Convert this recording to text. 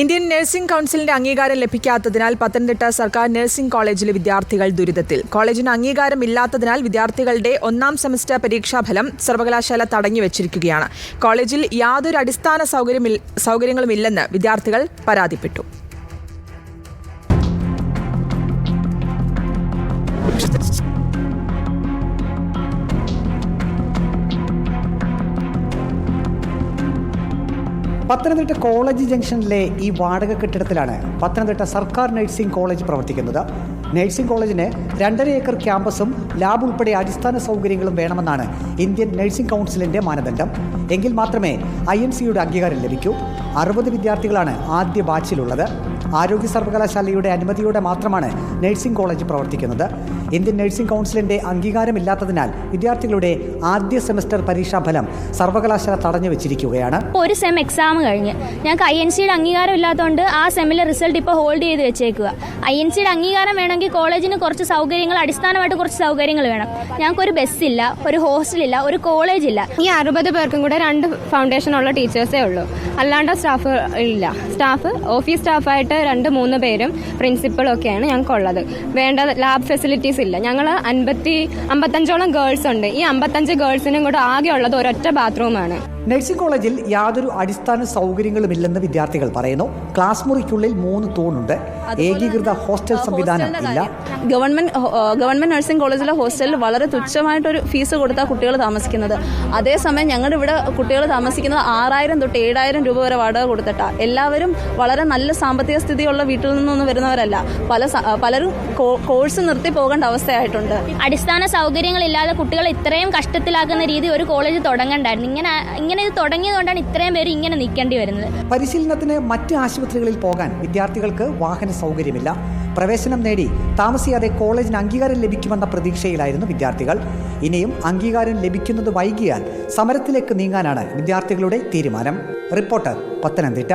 Indian nursing കൗൺസിലിന്റെ അംഗീകാരം ലഭിക്കാത്തതിനാൽ പത്തനംതിട്ട സർക്കാർ നഴ്സിംഗ് കോളേജിലെ വിദ്യാർത്ഥികൾ ദുരിതത്തിൽ. കോളേജിന് അംഗീകാരം ഇല്ലാത്തതിനാൽ വിദ്യാർത്ഥികളുടെ ഒന്നാം സെമസ്റ്റർ പരീക്ഷാഫലം സർവകലാശാല തടഞ്ഞുവച്ചിരിക്കുകയാണ് കോളേജിൽ യാതൊരു അടിസ്ഥാന സൗകര്യങ്ങളുമില്ലെന്ന് വിദ്യാർത്ഥികൾ പരാതിപ്പെട്ടു. പത്തനംതിട്ട കോളേജ് ജംഗ്ഷനിലെ ഈ വാടക കെട്ടിടത്തിലാണ് പത്തനംതിട്ട സർക്കാർ നഴ്സിംഗ് കോളേജ് പ്രവർത്തിക്കുന്നത്. നഴ്സിംഗ് കോളേജിന് രണ്ടര ഏക്കർ ക്യാമ്പസും ലാബ് ഉൾപ്പെടെ അടിസ്ഥാന സൗകര്യങ്ങളും വേണമെന്നാണ് ഇന്ത്യൻ നഴ്സിംഗ് കൗൺസിലിന്റെ മാനദണ്ഡം. എങ്കിൽ മാത്രമേ ഐ എം സിയുടെ അംഗീകാരം ലഭിക്കൂ. അറുപത് വിദ്യാർത്ഥികളാണ് ആദ്യ ബാച്ചിലുള്ളത്. ആരോഗ്യ സർവകലാശാലയുടെ അനുമതിയോടെ മാത്രമാണ് നഴ്സിംഗ് കോളേജ് പ്രവർത്തിക്കുന്നത്. ഇന്ത്യൻ നഴ്സിംഗ് കൗൺസിലിന്റെ അംഗീകാരമില്ലാത്തതിനാൽ വിദ്യാർത്ഥികളുടെ ആദ്യ സെമസ്റ്റർ പരീക്ഷാഫലം സർവകലാശാല തടഞ്ഞു വെച്ചിരിക്കുകയാണ്. ഒരു സെം എക്സാം കഴിഞ്ഞ്. ഞങ്ങൾക്ക് ഐ എൻ സിയുടെ അംഗീകാരം ഇല്ലാത്തതുകൊണ്ട് ആ സെമ്മിലെ റിസൾട്ട് ഇപ്പോൾ ഹോൾഡ് ചെയ്ത് വെച്ചേക്കുക. ഐ എൻ സിയുടെ അംഗീകാരം വേണമെങ്കിൽ കോളേജിന് കുറച്ച് സൗകര്യങ്ങൾ അടിസ്ഥാനമായിട്ട് കുറച്ച് സൗകര്യങ്ങൾ വേണം. ഞങ്ങൾക്ക് ഞങ്ങൾക്കൊരു ബസ്സില്ല ഒരു ഹോസ്റ്റലില്ല ഒരു കോളേജ് ഇല്ല ഈ അറുപത് പേർക്കും കൂടെ രണ്ട് ഫൗണ്ടേഷൻ ഉള്ള ടീച്ചേഴ്സേ ഉള്ളൂ. അല്ലാണ്ട് സ്റ്റാഫ് ഇല്ല. സ്റ്റാഫ് ഓഫീസ് സ്റ്റാഫായിട്ട് രണ്ട് മൂന്ന് പേരും പ്രിൻസിപ്പളും ഒക്കെയാണ് ഞങ്ങൾക്കുള്ളത്. വേണ്ട ലാബ് ഫെസിലിറ്റീസ് ഇല്ല. ഞങ്ങൾ അൻപത്തി അമ്പത്തഞ്ചോളം ഗേൾസ് ഉണ്ട്. ഈ അമ്പത്തഞ്ച് ഗേൾസിനും കൂടെ ആകെ ഉള്ളത് ഒരൊറ്റ ബാത്റൂമാണ്. നഴ്സിംഗ് കോളേജിൽ യാതൊരു അടിസ്ഥാന സൗകര്യങ്ങളും ഇല്ലെന്ന് വിദ്യാർത്ഥികൾ പറയുന്നു. ക്ലാസ് മുറിക്കുള്ളിൽ മൂന്ന് തൂണുണ്ട്. ഏകീകൃത ഹോസ്റ്റൽ സംവിധാനം ഇല്ല. ഗവൺമെന്റ് ഗവൺമെന്റ് നഴ്സിംഗ് കോളേജിലെ ഹോസ്റ്റലിൽ വളരെ തുച്ഛമായിട്ടൊരു ഫീസ് കൊടുത്താൽ കുട്ടികൾ താമസിക്കുന്നത്. അതേസമയം ഞങ്ങളുടെ ഇവിടെ കുട്ടികൾ താമസിക്കുന്നത് ആറായിരം തൊട്ട് ഏഴായിരം രൂപ വരെ വാടക കൊടുത്തിട്ടാണ് എല്ലാവരും വളരെ നല്ല സാമ്പത്തിക സ്ഥിതിയുള്ള വീട്ടിൽ നിന്നൊന്നും വരുന്നവരല്ല. പല പലരും കോഴ്സ് നിർത്തി പോകേണ്ട അവസ്ഥയായിട്ടുണ്ട്. അടിസ്ഥാന സൗകര്യങ്ങളില്ലാതെ കുട്ടികളെ ഇത്രയും കഷ്ടത്തിലാക്കുന്ന രീതി ഒരു കോളേജ് തുടങ്ങണ്ടായിരുന്നു. ഇങ്ങനെ ഇങ്ങനെ ഇങ്ങനെ ഇത് തുടങ്ങിയതുകൊണ്ടാണ് ഇത്രയും പേര് ഇങ്ങനെ നിൽക്കേണ്ടി വരുന്നത്. പരിശീലനത്തിന് മറ്റ് ആശുപത്രികളിൽ പോകാൻ വിദ്യാർത്ഥികൾക്ക് വാഹന സൗകര്യമില്ല. പ്രവേശനം നേടി താമസിയാതെ കോളേജിന് അംഗീകാരം ലഭിക്കുമെന്ന പ്രതീക്ഷയിലായിരുന്നു വിദ്യാർത്ഥികൾ. ഇനിയും അംഗീകാരം ലഭിക്കുന്നത് വൈകിയാൽ സമരത്തിലേക്ക് നീങ്ങാനാണ് വിദ്യാർത്ഥികളുടെ തീരുമാനം. റിപ്പോർട്ടർ പത്തനംതിട്ട.